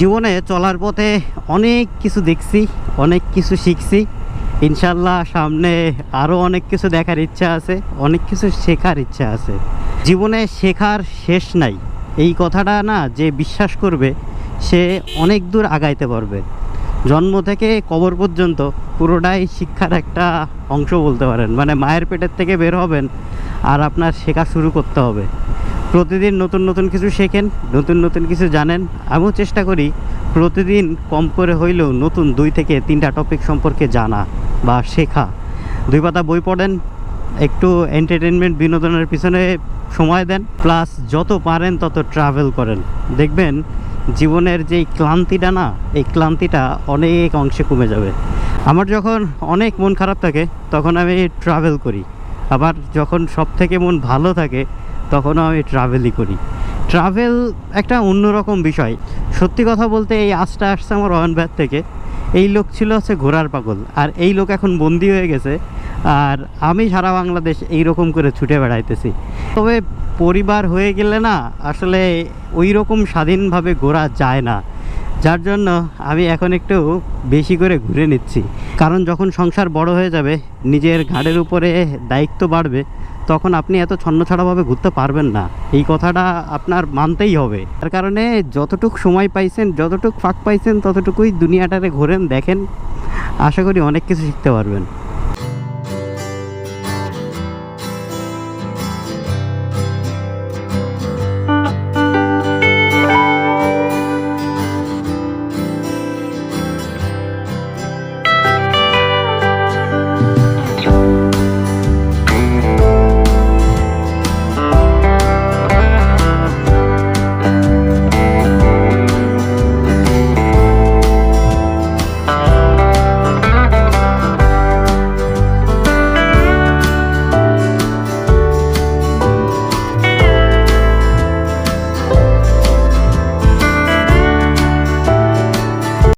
জীবনে চলার পথে অনেক কিছু দেখছি, অনেক কিছু শিখছি। ইনশাল্লাহ সামনে আরও অনেক কিছু দেখার ইচ্ছা আছে, অনেক কিছু শেখার ইচ্ছা আছে। জীবনে শেখার শেষ নাই। এই কথাটা না যে বিশ্বাস করবে, সে অনেক দূর আগাইতে পারবে। জন্ম থেকে কবর পর্যন্ত পুরোটাই শিক্ষার একটা অংশ বলতে পারেন। মানে মায়ের পেটের থেকে বের হবেন আর আপনার শেখা শুরু করতে হবে। প্রতিদিন নতুন নতুন কিছু শেখেন, নতুন নতুন কিছু জানেন। আমিও চেষ্টা করি প্রতিদিন কম করে হইলেও নতুন দুই থেকে তিনটা টপিক সম্পর্কে জানা বা শেখা। দুই পাতা বই পড়েন, একটু এন্টারটেনমেন্ট বিনোদনের পিছনে সময় দেন প্লাস যত পারেন তত ট্রাভেল করেন। দেখবেন জীবনের যেই ক্লান্তিটা না, এই ক্লান্তিটা অনেক অংশে কমে যাবে। আমার যখন অনেক মন খারাপ থাকে, তখন আমি ট্রাভেল করি। আবার যখন সব থেকে মন ভালো থাকে তখনও আমি ট্রাভেলই করি। ট্রাভেল একটা অন্যরকম বিষয়। সত্যি কথা বলতে এই আজটা আসছে আমার অয়নব্যাট থেকে। এই লোক ছিল হচ্ছে ঘোড়ার পাগল। আর এই লোক এখন বন্দি হয়ে গেছে। আর আমি সারা বাংলাদেশ এই রকম করে ছুটে বেড়াইতেছি। তবে পরিবার হয়ে গেলে না আসলে ওই রকম স্বাধীনভাবে ঘোরা যায় না। যার জন্য আমি এখন একটু বেশি করে ঘুরে নিচ্ছি। কারণ যখন সংসার বড় হয়ে যাবে, নিজের ঘাড়ের উপরে দায়িত্ব বাড়বে, তখন আপনি এত ছন্নছাড়াভাবে ঘুরতে পারবেন না। এই কথাটা আপনার মানতেই হবে। তার কারণে যতটুক সময় পাইছেন, যতটুক ফাঁক পাইছেন, ততটুকুই দুনিয়াটারে ঘোরেন, দেখেন। আশা করি অনেক কিছু শিখতে পারবেন।